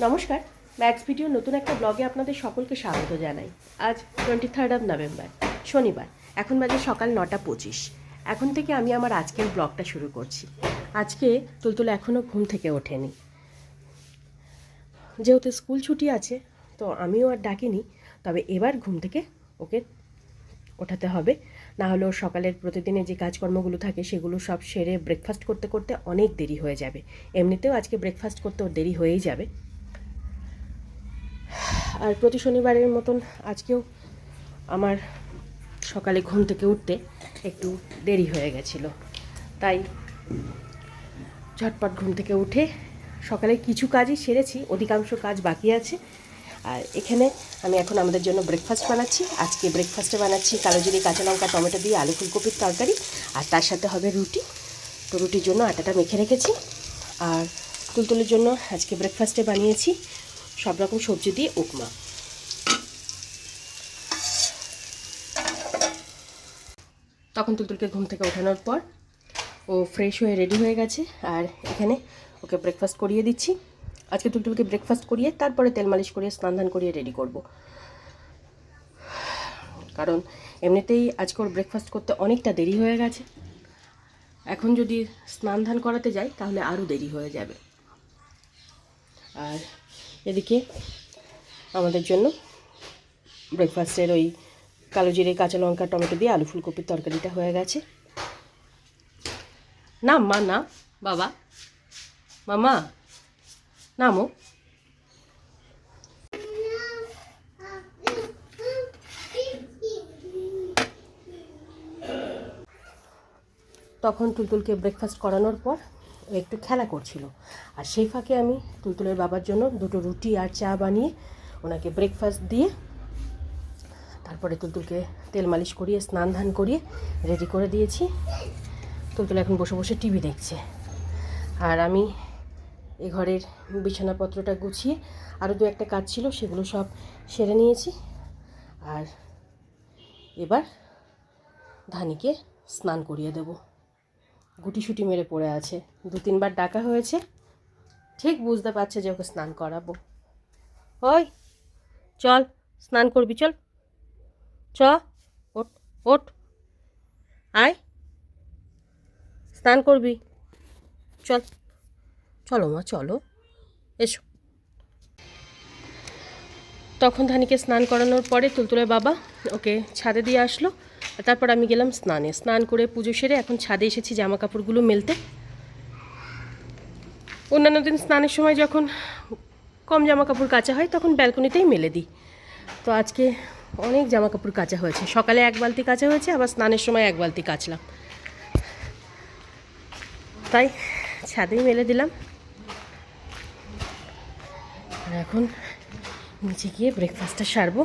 নমস্কার max video নতুন একটা ব্লগে আপনাদের সকলকে স্বাগত জানাই। আজ টোয়েন্টি থার্ড অফ নভেম্বর শনিবার, এখন বাজে সকাল নটা পঁচিশ। এখন থেকে আমি আমার আজকের ব্লগটা শুরু করছি। আজকে তুলতুল এখনও ঘুম থেকে ওঠেনি। যেহেতু স্কুল ছুটি আছে, তো আমিও আর ডাকিনি, তবে এবার ঘুম থেকে ওকে ওঠাতে হবে। না হলে ওর সকালের প্রতিদিনে যে কাজকর্মগুলো থাকে, সেগুলো সব সেরে ব্রেকফাস্ট করতে করতে অনেক দেরি হয়ে যাবে। এমনিতেও আজকে ব্রেকফাস্ট করতে ওর দেরি হয়েই যাবে। আর প্রতি শনিবারের মতন আজকেও আমার সকালে ঘুম থেকে উঠতে একটু দেরি হয়ে গেছিল। তাই ঝটপট ঘুম থেকে উঠে সকালে কিছু কাজই সেরেছি, অধিকাংশ কাজ বাকি আছে। আর এখানে আমি এখন আমাদের জন্য ব্রেকফাস্ট বানাচ্ছি। আজকে ব্রেকফাস্টে বানাচ্ছি কালো জিরে কাঁচা লঙ্কা, টমেটো দিয়ে আলু ফুলকপির তরকারি আর তার সাথে হবে রুটি। তো রুটির জন্য আটাটা মেখে রেখেছি। আর তুলতুলের জন্য আজকে ব্রেকফাস্টে বানিয়েছি সব রকম সবজি দিয়ে উপমা। তখন তুলতুলকে ঘুম থেকে ওঠানোর পর ও ফ্রেশ হয়ে রেডি হয়ে গেছে আর এখানে ওকে ব্রেকফাস্ট করিয়ে দিচ্ছি। আজকে তুলতুলকে ব্রেকফাস্ট করিয়ে তারপরে তেল মালিশ করিয়ে স্নান ধান করিয়ে রেডি করব। কারণ এমনিতেই আজকে ওর ব্রেকফাস্ট করতে অনেকটা দেরি হয়ে গেছে। এখন যদি স্নান ধান করাতে যাই তাহলে আরও দেরি হয়ে যাবে। আর এদিকে আমাদের জন্য ব্রেকফাস্টের ওই কালো জিরে কাঁচা লঙ্কা টমেটো দিয়ে আলু ফুলকপির তরকারিটা হয়ে গেছে। না মা না। বাবা। মামা নামো তখন তুলতুলকে ব্রেকফাস্ট করানোর পর একটু খেলা করছিল। আর সেই ফাঁকে আমি তুলতুলের বাবার জন্য দুটো রুটি আর চা বানিয়ে ওনাকে ব্রেকফাস্ট দিয়ে তারপরে তুলতুলকে তেল মালিশ করিয়ে, স্নান ধান করিয়ে রেডি করে দিয়েছি। তুলতুল এখন বসে বসে টিভি দেখছে। আর আমি এ ঘরের বিছানাপত্রটা গুছিয়ে আরও দু একটা কাজ ছিল, সেগুলো সব সেরে নিয়েছি। আর এবার ধানিকে স্নান করিয়ে দেব। গুটিসুটি মেরে পড়ে আছে। দু তিনবার ডাকা হয়েছে। ঠিক বুঝতে পারছে যে ওকে স্নান করাবো। ওই, চল, স্নান করবি, চল। চ ওট ওট আয়। স্নান করবি। চল। চলো মা, চলো। এসো। তখন ধানিকে স্নান করানোর পরে তুলতুলের বাবা ওকে ছাদে দিয়ে আসলো। তারপর আমি গেলাম স্নানে। স্নান করে পুজো সেরে এখন ছাদে এসেছি জামা কাপড়গুলো মেলতে। অন্যান্য দিন স্নানের সময় যখন কম জামা কাপড় কাচা হয়, তখন ব্যালকনিতেই মেলে দিই। তো আজকে অনেক জামা কাপড় কাচা হয়েছে। সকালে এক বালতি কাচা হয়েছে, আবার স্নানের সময় এক বালতি কাচলাম। তাই ছাদেই মেলে দিলাম। এখন নিচে গিয়ে ব্রেকফাস্টটা সারবো।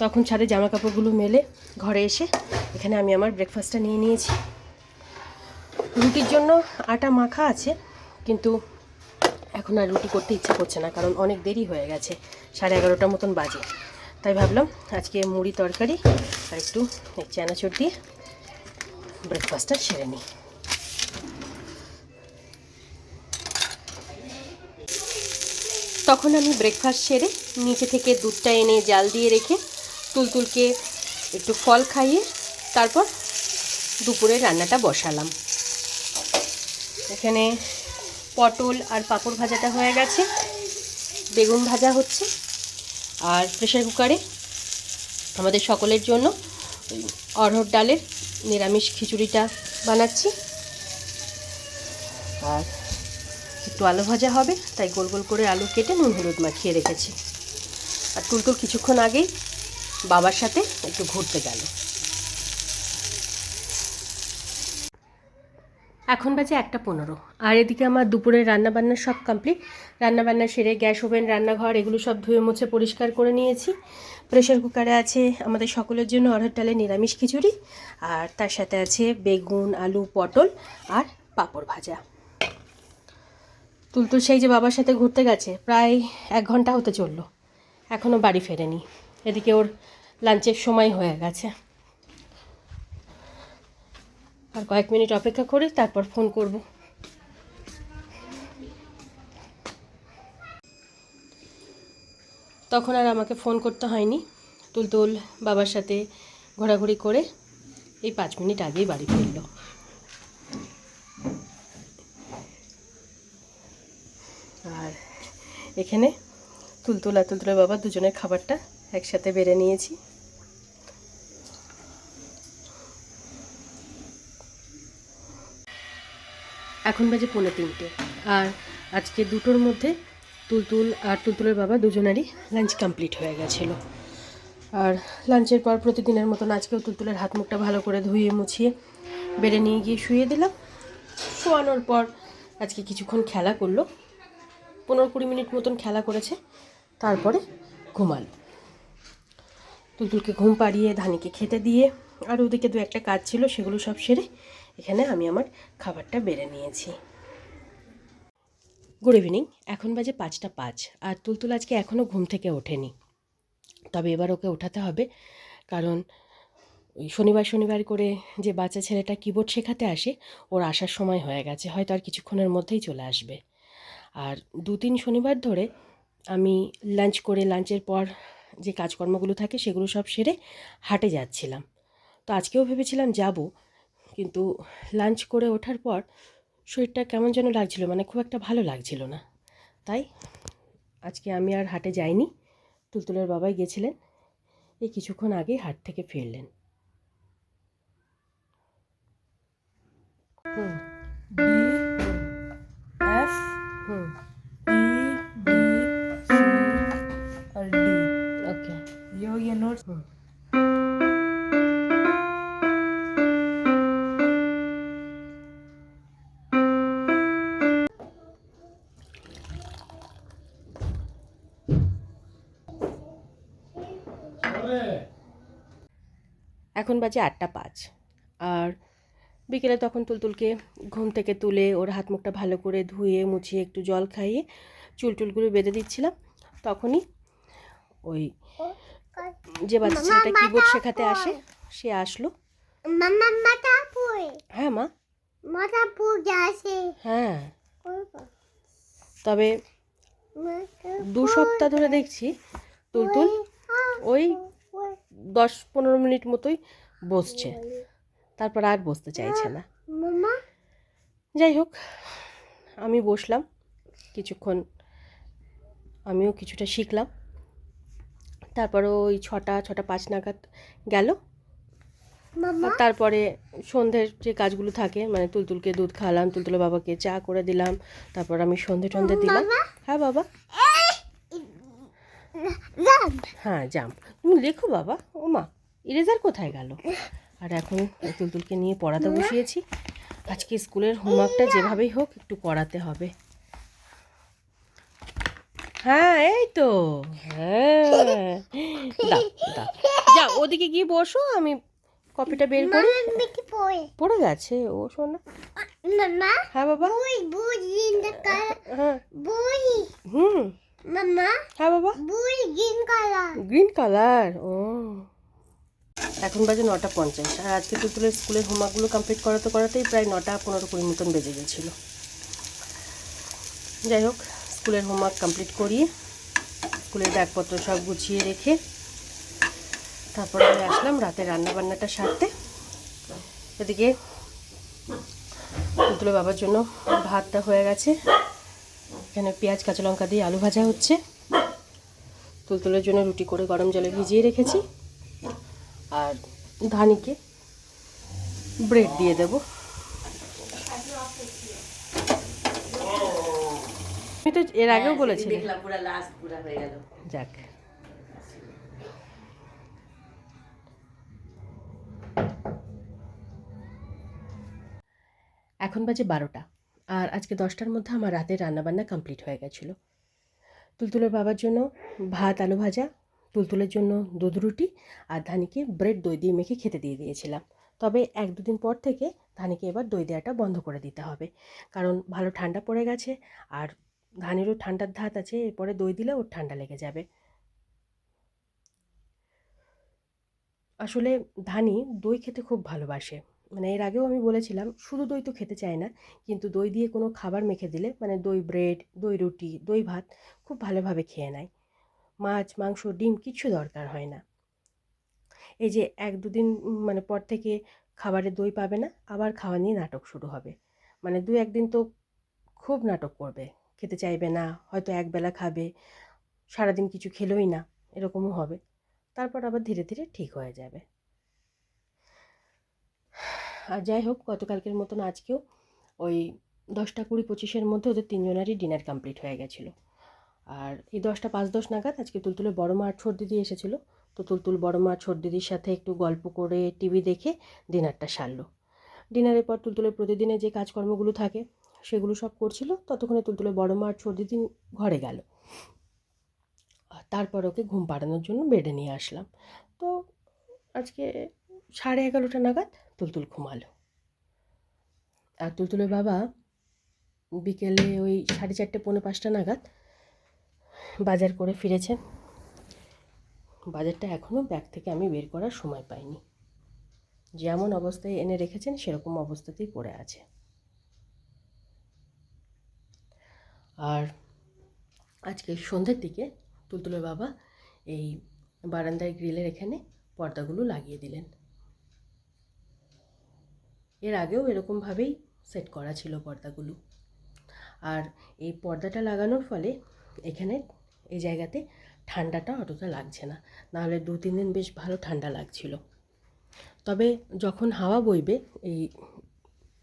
তখন ছাদে জামা কাপড়গুলো মেলে ঘরে এসে এখানে আমি আমার ব্রেকফাস্টটা নিয়ে নিয়েছি। রুটির জন্য আটা মাখা আছে, কিন্তু এখন আর রুটি করতে ইচ্ছা করছে না, কারণ অনেক দেরি হয়ে গেছে, সাড়ে এগারোটার মতন বাজে। তাই ভাবলাম আজকে মুড়ি তরকারি আর একটু চানাচুর দিয়ে ব্রেকফাস্টটা সেরে নিই। তখন আমি ব্রেকফাস্ট সেরে নিচে থেকে দুধটা এনে জাল দিয়ে রেখে তুলতুলকে একটু ফল খাইয়ে তারপর দুপুরে রান্নাটা বসালাম। এখানে পটল আর পাঁপড় ভাজাটা হয়ে গেছে। বেগুন ভাজা হচ্ছে আর প্রেশার কুকারে আমাদের সকলের জন্য অরহর ডালের নিরামিষ খিচুড়িটা বানাচ্ছি। আর একটু আলু ভাজা হবে, তাই গোল গোল করে আলু কেটে নুন হলুদ মাখিয়ে রেখেছি। আর টুলটুল কিছুক্ষণ আগেই বাবার সাথে একটু ঘুরতে গেল। এখন বাজে একটা পনেরো। আর এদিকে আমার দুপুরে রান্নাবান্না সব কমপ্লিট রান্নাবান্না সেরে গ্যাস ওভেন, রান্নাঘর, এগুলো সব ধুয়ে মুছে পরিষ্কার করে নিয়েছি। প্রেশার কুকারে আছে আমাদের সকলের জন্য অরহর ডালের নিরামিষ খিচুড়ি। আর তার সাথে আছে বেগুন, আলু, পটল আর পাঁপড় ভাজা। তুলতুল সেই যে বাবার সাথে ঘুরতে গেছে, প্রায় এক ঘণ্টা হতে চলল। এখনও বাড়ি ফেরেনি। এদিকে ওর লাঞ্চের সময় হয়ে গেছে। আর কয়েক মিনিট অপেক্ষা করে, তারপর ফোন করব। তখন আর আমাকে ফোন করতে হয়নি। তুলতুল বাবার সাথে ঘোরাঘুরি করে এই পাঁচ মিনিট আগেই বাড়ি ফিরল। আর এখানে তুলতুল আর তুলতুলের বাবা দুজনের খাবারটা একসাথে বেড়ে নিয়েছি। এখন বাজে পৌনে তিনটে। আর আজকে দুটোর মধ্যে তুলতুল আর তুলতুলের বাবা দুজনেরই লাঞ্চ কমপ্লিট হয়ে গেছিল। আর লাঞ্চের পর প্রতিদিনের মতন আজকেও তুলতুলের হাত মুখটা ভালো করে ধুয়ে মুছিয়ে বেড়ে নিয়ে গিয়ে শুয়ে দিলাম। শোয়ানোর পর আজকে কিছুক্ষণ খেলা করল। পনেরো কুড়ি মিনিট মতন খেলা করেছে। তারপরে ঘুমালো। তুলতুলকে ঘুম পাড়িয়ে ধানিকে খেতে দিয়ে আর ওদিকে দু একটা কাজ ছিল, সেগুলো সব সেরে এখানে আমি আমার খাবারটা বেড়ে নিয়েছি। গুড ইভিনিং এখন বাজে পাঁচটা পাঁচ, আর তুলতুল আজকে এখনও ঘুম থেকে ওঠেনি। তবে এবার ওকে ওঠাতে হবে, কারণ ওই শনিবার শনিবার করে যে বাচ্চা ছেলেটা কিবোর্ড শেখাতে আসে, ওর আসার সময় হয়ে গেছে, হয়তো আর কিছুক্ষণের মধ্যেই চলে আসবে। আর দু তিন শনিবার ধরে আমি লাঞ্চ করে লাঞ্চের পর যে কাজকর্মগুলো থাকে, সেগুলো সব সেরে হাটে যাচ্ছিলাম। তো আজকেও ভেবেছিলাম যাব কিন্তু লাঞ্চ করে ওঠার পর শরীরটা কেমন যেন লাগছিল মানে খুব একটা ভালো লাগছিল না তাই আজকে আমি আর হাটে যাইনি তুলতুলের বাবাই গেছিলেন এই কিছুক্ষণ আগেই হাট থেকে ফিরলেন হুম D F হুম E D C और D ওকে ये हो गया नोट्स এখন বাজে আটটা পাঁচ। আর বিকেলে তখন তুলতুলকে ঘুম থেকে তুলে ওর হাত মুখটা ভালো করে ধুয়ে মুছিয়ে একটু জল খাইয়ে চুল টুলগুলো বেঁধে দিচ্ছিলাম। তখনই ওই যে বাচ্চা ছেলেটা কিবোর্ড শেখাতে আসে সে আসলো। হ্যাঁ মা। হ্যাঁ। তবে দু সপ্তাহ ধরে দেখছি তুলতুল ওই দশ পনেরো মিনিট মতোই বসছে। তারপর আর বসতে চাইছে না। যাই হোক আমি বসলাম। কিছুক্ষণ আমিও কিছুটা শিখলাম। তারপরে ওই ছটা ছটা পাঁচ নাগাদ গেল। তারপরে সন্ধ্যের যে কাজগুলো থাকে মানে তুলতুলকে দুধ খাওয়ালাম তুলতুলের বাবাকে চা করে দিলাম তারপর আমি সন্ধে টন্ধে দিলাম। হ্যাঁ বাবা? হ্যাঁ জাম তুমি লেখো বাবা। ও মা ইরেজার কোথায় গেল? আর এখন তুলতুলকে নিয়ে পড়াতে বসিয়েছি। আজকে স্কুলের হোমওয়ার্কটা যেভাবেই হোক একটু করাতে হবে। হ্যাঁ এই তো। হ্যাঁ। যা ওদিকে গিয়ে বসো আমি কপিটা বের করি। পড়ে। গেছে ও শোনা। হ্যাঁ বাবা। হ্যাঁ। হুম। মামা হ্যাঁ বাবা। বুই গিন কালা গ্রিন কালার ও। এখন বাজে নটা পঞ্চাশ। আর আজকে তুতুলের স্কুলের হোমওয়ার্কগুলো কমপ্লিট করাতে করাতেই প্রায় নটা পনেরো কুড়ি মতন বেজে গেছিল। যাই হোক স্কুলের হোমওয়ার্ক কমপ্লিট করিয়ে স্কুলের ব্যাগপত্র সব গুছিয়ে রেখে তারপরে আমি আসলাম রাতে রান্না বান্নাটা সারতে। এদিকে তুতুলের বাবার জন্য ভাতটা হয়ে গেছে। এখানে পেঁয়াজ কাঁচা লঙ্কা দিয়ে আলু ভাজা হচ্ছে। তুলতুলের জন্য রুটি করে গরম জলে ভিজিয়ে রেখেছি। আর ধানিকে ব্রেড দিয়ে দেব। আমি তো এর আগেও বলেছি। হয়ে গেল। যাক। এখন বাজে বারোটা। আর আজকে দশটার মধ্যে আমার রাতের রান্নাবান্না কমপ্লিট হয়ে গেছিল। তুলতুলের বাবার জন্য ভাত, আলু ভাজা, তুলতুলের জন্য দুধ রুটি আর ধানিকে ব্রেড, দই দিয়ে মেখে খেতে দিয়ে দিয়েছিলাম। তবে এক দুদিন পর থেকে ধানিকে এবার দই দেওয়াটা বন্ধ করে দিতে হবে। কারণ ভালো ঠান্ডা পড়ে গেছে আর ধানেরও ঠান্ডার ধাত আছে, এরপরে দই দিলে ওর ঠান্ডা লেগে যাবে। আসলে ধানি দই খেতে খুব ভালোবাসে। মানে এর আগেও আমি বলেছিলাম, শুধু দই তো খেতে চায় না, কিন্তু দই দিয়ে কোনো খাবার মেখে দিলে মানে দই ব্রেড দই রুটি, দই ভাত খুব ভালোভাবে খেয়ে নেয়। মাছ, মাংস, ডিম কিচ্ছু দরকার হয় না। এই যে এক দুদিন মানে পর থেকে খাবারে দই পাবে না, আবার খাওয়া নিয়ে নাটক শুরু হবে। মানে দু একদিন তো খুব নাটক করবে, খেতে চাইবে না, হয়তো একবেলা খাবে, সারাদিন কিছু খেলোই না, এরকমও হবে। তারপর আবার ধীরে ধীরে ঠিক হয়ে যাবে। আর যাই হোক, গতকালকের মতন আজকেও ওই দশটা কুড়ি পঁচিশের মধ্যে ওদের তিনজনেরই ডিনার কমপ্লিট হয়ে গেছিল। আর এই দশটা পাঁচ দশ নাগাদ আজকে তুলতুলে বড় মা আর ছোট দিদি এসেছিল। তো তুলতুল বড় মা ছোট দিদির সাথে একটু গল্প করে টিভি দেখে ডিনারটা সারলো। ডিনারের পর তুলতুলের প্রতিদিনে যে কাজকর্মগুলো থাকে, সেগুলো সব করছিল। ততক্ষণে তুলতুলে বড় মা আর ছোট দিদি ঘরে গেল। তারপর ওকে ঘুম পাড়ানোর জন্য বেডে নিয়ে আসলাম। তো আজকে সাড়ে এগারোটা নাগাদ তুলতুল ঘুমালো। আর তুলতুলের বাবা বিকেলে ওই সাড়ে চারটে, পৌনে পাঁচটা নাগাদ বাজার করে ফিরেছেন বাজারটা এখনও ব্যাগ থেকে আমি বের করার সময় পাইনি। যেমন অবস্থায় এনে রেখেছেন, সেরকম অবস্থাতেই পড়ে আছে। আর আজকে সন্ধ্যের দিকে তুলতুলের বাবা এই বারান্দায় গ্রিলের এখানে পর্দাগুলো লাগিয়ে দিলেন। এর আগেও এরকমভাবেই সেট করা ছিল পর্দাগুলো। আর এই পর্দাটা লাগানোর ফলে এখানে এই জায়গাতে ঠান্ডাটা অতটা লাগছে না। নাহলে দু, তিন দিন বেশ ভালো ঠান্ডা লাগছিল। তবে যখন হাওয়া বইবে, এই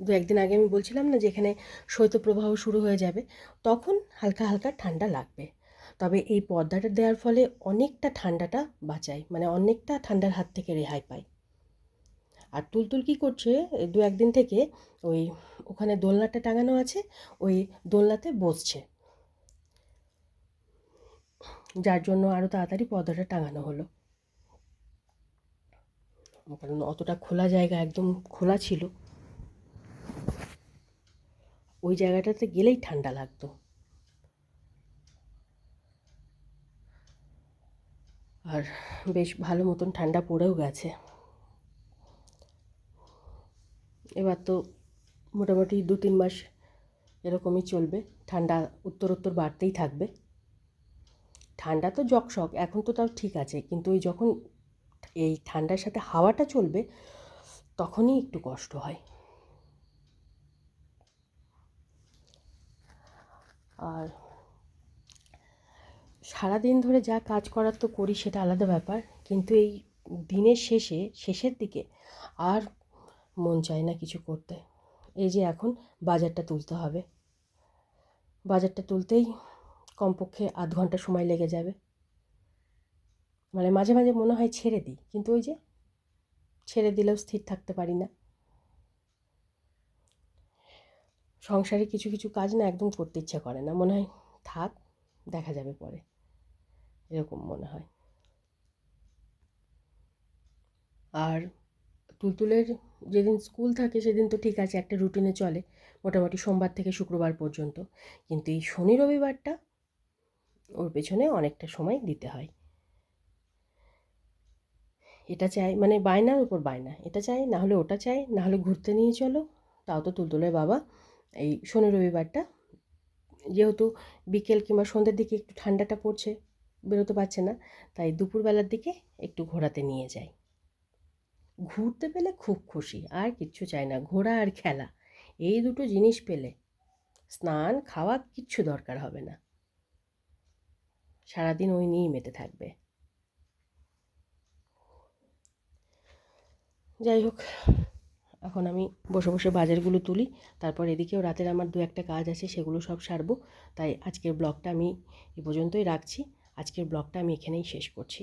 দু, একদিন আগে আমি বলছিলাম না যে এখানে শৈত্যপ্রবাহ শুরু হয়ে যাবে, তখন হালকা হালকা ঠান্ডা লাগবে। তবে এই পর্দাটা দেওয়ার ফলে অনেকটা ঠান্ডাটা বাঁচায় মানে অনেকটা ঠান্ডার হাত থেকে রেহাই পায়। আর তুলতুল কী করছে? দু একদিন থেকে ওই ওখানে দোলনাটা টাঙানো আছে, ওই দোলনাতে বসছে। যার জন্য আরও তাড়াতাড়ি পর্দাটা টাঙানো হলো। কারণ অতটা খোলা জায়গা একদম খোলা ছিল। ওই জায়গাটাতে গেলেই ঠান্ডা লাগতো। আর বেশ ভালো মতন ঠান্ডা পড়েও গেছে। এবার তো মোটামুটি দু তিন মাস এরকমই চলবে। ঠান্ডা উত্তরোত্তর বাড়তেই থাকবে। ঠান্ডা তো জকশক এখন তো তাও ঠিক আছে। কিন্তু ওই যখন এই ঠান্ডার সাথে হাওয়াটা চলবে, তখনই একটু কষ্ট হয়। আর সারাদিন ধরে যা কাজ করার তো করি সেটা আলাদা ব্যাপার। কিন্তু এই দিনের শেষে, শেষের দিকে আর মন চায় না কিছু করতে। এই যে এখন বাজারটা তুলতে হবে। বাজারটা তুলতেই কমপক্ষে আধ ঘণ্টা সময় লেগে যাবে। মানে মাঝে মাঝে মনে হয় ছেড়ে দিই, কিন্তু ওই যে ছেড়ে দিলেও স্থির থাকতে পারি না। সংসারে কিছু কিছু কাজ না একদম করতে ইচ্ছা করে না। মনে হয় থাক, দেখা যাবে পরে। এরকম মনে হয়। আর তুলতুলের যেদিন স্কুল থাকে সেদিন তো ঠিক আছে, একটা রুটিনে চলে, মোটামুটি সোমবার থেকে শুক্রবার পর্যন্ত। কিন্তু এই শনি রবিবারটা ওর পেছনে অনেকটা সময় দিতে হয়। এটা চাই মানে বায়নার উপর বায়না, এটা চাই, না হলে ওটা চাই, না হলে ঘুরতে নিয়ে চলো, তাও তো তুলতুলের বাবা। এই শনি রবিবারটা যেহেতু বিকেল কিংবা সন্ধ্যের দিকে একটু ঠান্ডাটা পড়ছে, বেরোতে পারছে না, তাই দুপুরবেলার দিকে একটু ঘোরাতে নিয়ে যায় ঘুরতে পেলে খুব খুশি, আর কিচ্ছু চাই না ঘোরা আর খেলা, এই দুটো জিনিস পেলে স্নান, খাওয়া কিচ্ছু দরকার হবে না। সারাদিন ওই নিয়েই মেতে থাকবে। যাই হোক, এখন আমি বসে বসে বাজারগুলো তুলি, তারপর এদিকেও রাতের আমার দু একটা কাজ আছে, সেগুলো সব সারবো, তাই আজকের ব্লগটা আমি এ পর্যন্তই রাখছি, আজকের ব্লগটা আমি এখানেই শেষ করছি।